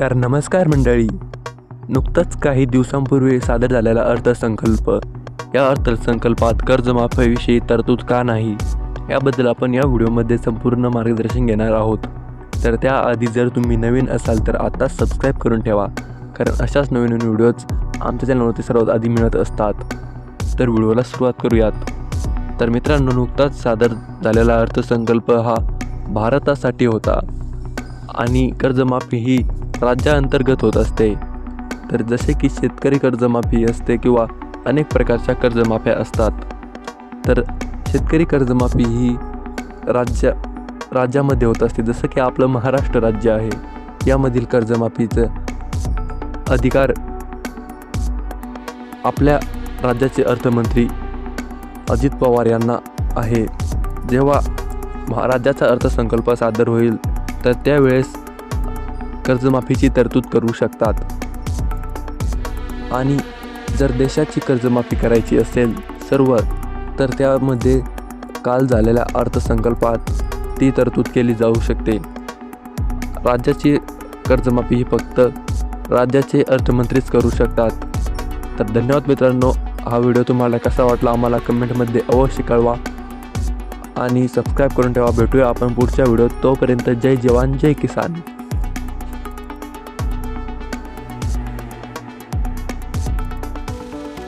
तर नमस्कार मंडळी. नुकताच काही दिवसांपूर्वी सादर झालेला अर्थसंकल्प या अर्थसंकल्पात कर्जमाफीविषयी तरतूद का नाही याबद्दल आपण या व्हिडिओमध्ये संपूर्ण मार्गदर्शन घेणार आहोत. तर त्याआधी जर तुम्ही नवीन असाल तर आत्ताच सबस्क्राईब करून ठेवा कारण अशाच नवीन नवीन व्हिडिओज आमच्या चॅनलवरती सर्वात आधी मिळत असतात. तर व्हिडिओला सुरुवात करूयात. तर मित्रांनो नुकताच सादर झालेला अर्थसंकल्प हा भारतासाठी होता. आणि कर्जमाफी ही राज्याअंतर्गत होत असते. तर जसे की शेतकरी कर्जमाफी असते किंवा अनेक प्रकारच्या कर्जमाफ्या असतात तर शेतकरी कर्जमाफी ही राज्य राज्यामध्ये होत असते. जसं की आपलं महाराष्ट्र राज्य आहे यामधील कर्जमाफीचं अधिकार आपल्या राज्याचे अर्थमंत्री अजित पवार यांना आहे. जेव्हा महा- राज्याचा अर्थसंकल्प सादर होईल तर त्यावेळेस कर्जमाफीची तरतूद करू शकतात. आणि जर देशाची कर्जमाफी करायची असेल सर्व तर त्यामध्ये काल झालेल्या अर्थसंकल्पात ती तरतूद केली जाऊ शकते. राज्याची कर्जमाफी ही फक्त राज्याचे अर्थमंत्रीच करू शकतात. तर धन्यवाद मित्रांनो हा व्हिडिओ तुम्हाला कसा वाटला आम्हाला कमेंटमध्ये अवश्य कळवा. आणि सबस्क्राईब करून ठेवा. भेटूया आपण पुढच्या व्हिडिओत तोपर्यंत जय जवान जय किसान.